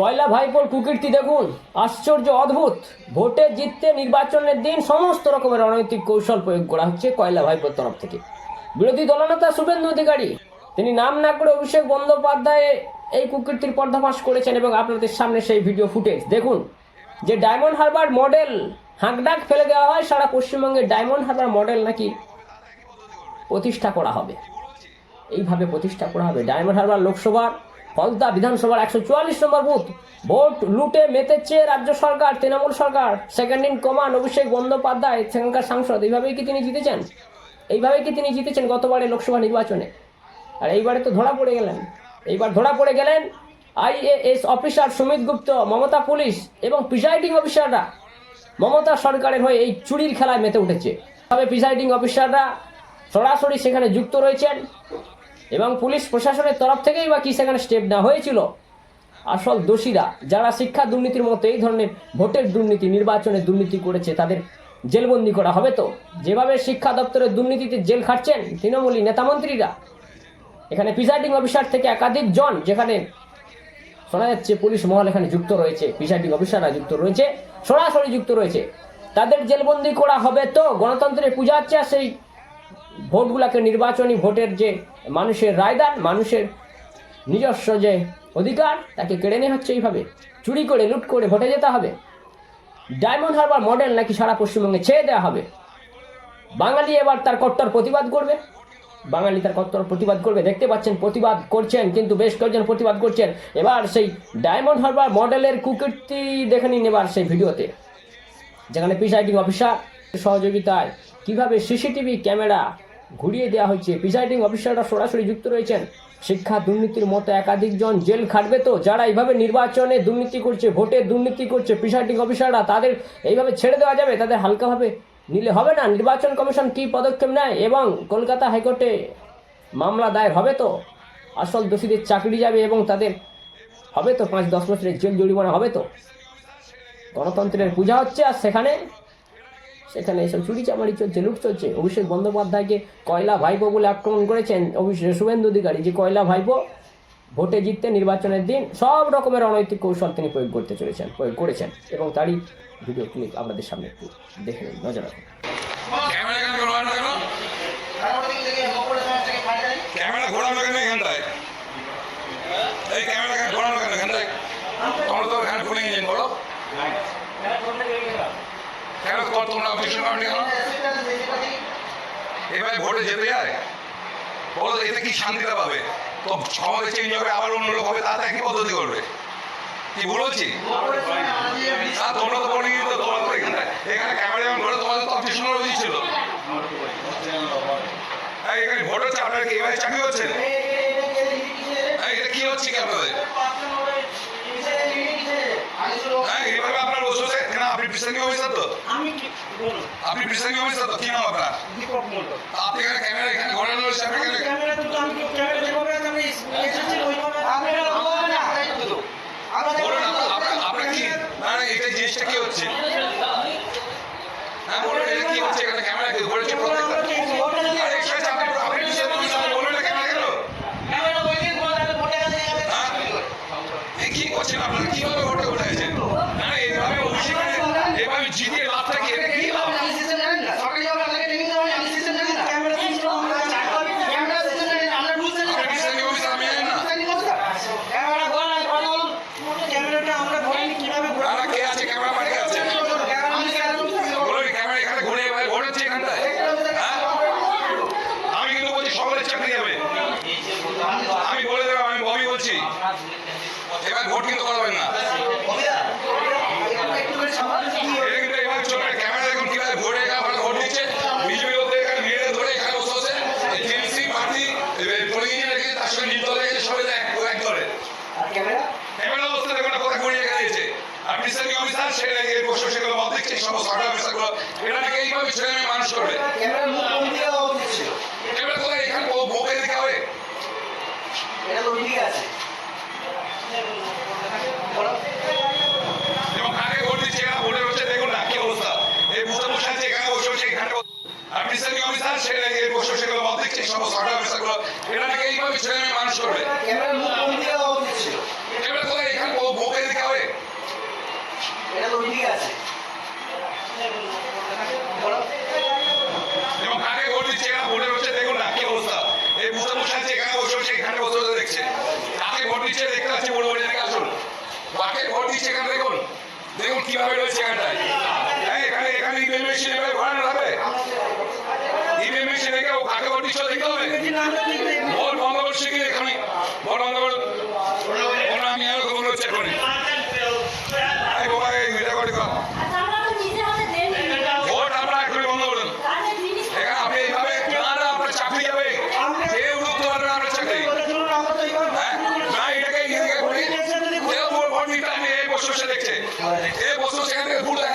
কয়লা ভাইপোর কুকীর্তি দেখুন, আশ্চর্য অদ্ভুত। ভোটে জিততে নির্বাচনের দিন সমস্ত রকমের রাজনৈতিক কৌশল প্রয়োগ করা হচ্ছে কয়লা ভাইপোর তরফ থেকে। বিরোধী দলনেতা শুভেন্দু অধিকারী, তিনি নাম না করে অভিষেক বন্দ্যোপাধ্যায় এই কুকীর্তির পর্দাফাশ করেছেন এবং আপনাদের সামনে সেই ভিডিও ফুটেজ। দেখুন, যে ডায়মন্ড হারবার মডেল হাঁকডাক ফেলে দেওয়া হয়, সারা পশ্চিমবঙ্গে ডায়মন্ড হারবার মডেল নাকি প্রতিষ্ঠা করা হবে। এইভাবে প্রতিষ্ঠা করা হবে। ডায়মন্ড হারবার লোকসভার ফলতা বিধানসভার একশো চুয়াল্লিশ নম্বর বুথ। ভোট লুটে মেতেছে রাজ্য সরকার, তৃণমূল সরকার second in command Abhishek Bandyopadhyay, সেখানকার সাংসদ। এইভাবেই কি তিনি জিতেছেন? এইভাবেই কি তিনি জিতেছেন গতবারে লোকসভা নির্বাচনে? আর এইবারে তো ধরা পড়ে গেলেন। এইবার ধরা পড়ে গেলেন IAS officer Sumit Gupta, Mamata police এবং প্রিসাইডিং অফিসাররা। মমতা সরকারের হয়ে এই চুরির খেলায় মেতে উঠেছে। তবে প্রিসাইডিং অফিসাররা সরাসরি সেখানে যুক্ত রয়েছেন। এবং পুলিশ প্রশাসনের তরফ থেকেই বা কি সেখানে স্টেপ নেওয়া হয়েছিল? আসল দোষীরা যারা শিক্ষা দুর্নীতির মতো এই ধরনের ভোটের দুর্নীতি, নির্বাচনের দুর্নীতি করেছে, তাদের জেলবন্দি করা হবে তো? যেভাবে শিক্ষা দপ্তরের দুর্নীতিতে জেল খাটছেন তৃণমূলী নেতামন্ত্রীরা, এখানে প্রিসাইডিং অফিসার থেকে একাধিক জন যেখানে শোনা যাচ্ছে পুলিশ মহল এখানে যুক্ত রয়েছে প্রিসাইডিং অফিসাররা যুক্ত রয়েছে, সরাসরি যুক্ত রয়েছে। তাদের জেলবন্দি করা হবে তো? গণতন্ত্রের পূজা হচ্ছে সেই ভোটগুলোকে নির্বাচনী ভোটের যে মানুষের রায়দান, মানুষের নিজস্ব যে অধিকার, তাকে কেড়ে নেওয়া হচ্ছে এইভাবে। চুরি করে, লুট করে ভোটে যেতে হবে। ডায়মন্ড হারবার মডেল নাকি সারা পশ্চিমবঙ্গে ছেড়ে দেওয়া হবে? বাঙালি এবার তার কট্টর প্রতিবাদ করবে। বাঙালি তার কট্টর প্রতিবাদ করবে। দেখতে পাচ্ছেন, প্রতিবাদ করছেন, কিন্তু বেশ কয়েকজন প্রতিবাদ করছেন। এবার সেই ডায়মন্ড হারবার মডেলের কুকীর্তি দেখে নিন এবার সেই ভিডিওতে। যেখানে প্রিসাইডিং অফিসার সহযোগিতায় কীভাবে সিসিটিভি ক্যামেরা ঘুরিয়ে দেওয়া হচ্ছে প্রিসাইডিং অফিসাররা সরাসরি যুক্ত রয়েছেন। শিক্ষা দুর্নীতির মতো একাধিক জন জেল খাটবে তো? যারা এইভাবে নির্বাচনে দুর্নীতি করছে, ভোটে দুর্নীতি করছে, প্রিসাইডিং অফিসাররা তাদের এইভাবে ছেড়ে দেওয়া যাবে? তাদের হালকাভাবে নিলে হবে না? নির্বাচন কমিশন কী পদক্ষেপ নেয় এবং কলকাতা হাইকোর্টে মামলা দায়ের হবে তো? আসল দোষীদের চাকরি যাবে এবং তাদের হবে তো? পাঁচ দশ বছরের জেল জরিমানা হবে তো? গণতন্ত্রের পূজা হচ্ছে আর সেখানে সেখানে এসব চুরি চামারি চলছে, লুট চলছে। অভিষেক বন্দ্যোপাধ্যায়কে কয়লা ভাইপো বলে আক্রমণ করেছেন অভিষেক শুভেন্দু অধিকারী। যে কয়লা ভাইপো ভোটে জিততে নির্বাচনের দিন সব রকমের অনৈতিক কৌশল তিনি প্রয়োগ করতে চলেছেন, প্রয়োগ করেছেন এবং তারই ভিডিও ক্লিপ আপনাদের সামনে একটু দেখে নিন। নজর রাখুন। ক্যামেরা ঘোরানো কেন এখানটায় কর তোমরা অফিসে পাবনি কেন এভাবে ভোটে যেতে যায়। বলো এতে কি শান্তিটা পাবে? তো সমাজে চেঞ্জ হবে আবার অন্য লোক হবে তাতে একই পদ্ধতি করবে? কি ভুল হচ্ছি? না তোমরা তো বলে তো তোমরা তো এখানে এখানে ক্যামেরা যেমন ঘোরে তোমাদের তো অফিস উচিত ছিল হ্যাঁ, এখানে ভোট হচ্ছে আপনারা কি এভাবে চাকরি হ্যাঁ, এটা কি হচ্ছে কি কেন অফিসার তো? আমি কি বলুন আপনি প্রিসাইডিং অফিসার তো? কি নাম আপনার? দীপক মণ্ডল আপনি এখানে ক্যামেরা এখানে ঘোরানো হচ্ছে আপনি এখানে ক্যামেরা। তো আমি ক্যামেরা যেভাবে আমি এসেছি ওইভাবে ক্যামেরা বলব না বলুন আপনার- কি? না না এটা জিনিসটা কি হচ্ছে? হ্যাঁ বলুন এটা কি হচ্ছে? এখানে ক্যামেরা কি ঘুরেছে প্রত্যেকটা আরে ঠিক আছে আপনি আপনি প্রিসাইডিং অফিসার বলুন না ক্যামেরা কেন হ্যাঁ? এ কি করছেন আপনারা কীভাবে ভোটে উঠে গেছেন না না, এইভাবে অভিষেকে এভাবে জিতিয়ে লাভটা কি এটা কি লাভ আপনি প্রিসাইডিং অফিসার আমি জানি না ক্যামেরাটা আমরা ঘোরাইনি কীভাবে না না কে আছে ক্যামেরা বাড়ি আছে বলুন ক্যামেরা এখানে ঘুরে এভাবে ভোট হচ্ছে এখানটায় হ্যাঁ আমি কিন্তু বলছি সকলের চাকরি যাবে আমি বলে দেবো আমি ববি বলছি এবার ভোট কিন্তু করাবেন না এটা কিন্তু এবার চলবে না। ক্যামেরা দেখুন কীভাবে ভোটে এখানে ভোট দিচ্ছে বিজেপি লোকদের এখানে মেরে ধরে এখানে বসে বসে টিএমসি পার্টি পোলিং এজেন্ট রেখে তার সঙ্গে নির্দল রেখে সবাই এক এক করে ক্যামেরা অবস্থা দেখুন না কোথায় ঘুরিয়ে রেখে দিয়েছে আর প্রিসাইডিং অফিসার সেটা এর বসে সেগুলো মত দিচ্ছে সব সরকার অফিসারগুলো এটা নাকি এইভাবে ছেলে মেয়ে মানুষ করবে? ক্যামেরা কোথায়? এখানে বউকে দিতে হবে এবং কাকে ভোট দিচ্ছে? এরা ভোটে বসে দেখুন না কি অবস্থা। এই বুথে বসে আছে এখানে বসে বসে এখানে আর প্রিসাইডিং অফিসার? সেটা এর বসে সেগুলো মত দিচ্ছে সব সরকার অফিসারগুলো এটা নাকি এইভাবে ছেলে মেয়ে মানুষ করবে? ক্যামেরা কোথায়? এখানে বউকে দিতে আছে। এবং কাকে এখানে ভোটে বসে দেখুন না কি অবস্থা। এই বসে আছে এখানে বসে বসে এখানে বসে বসে দেখছে। কাকে ভোট দেখতে পাচ্ছি বড় বড় এদিকে আসুন। কাকে ভোট দিচ্ছে এখানে দেখুন। দেখুন কীভাবে রয়েছে এখানটায়। হ্যাঁ এখানে এখানে ইভিএম মেশিন এভাবে ঘোরানো যাবে ইভিএম মেশিন ও কাকে ভোট দিচ্ছে দেখতে হবে। ভোট বন্ধ করছে কি এখানে। ভোট বন্ধ বছর সে দেখছে। এ বছর সেখান থেকে ভুল মানুষদের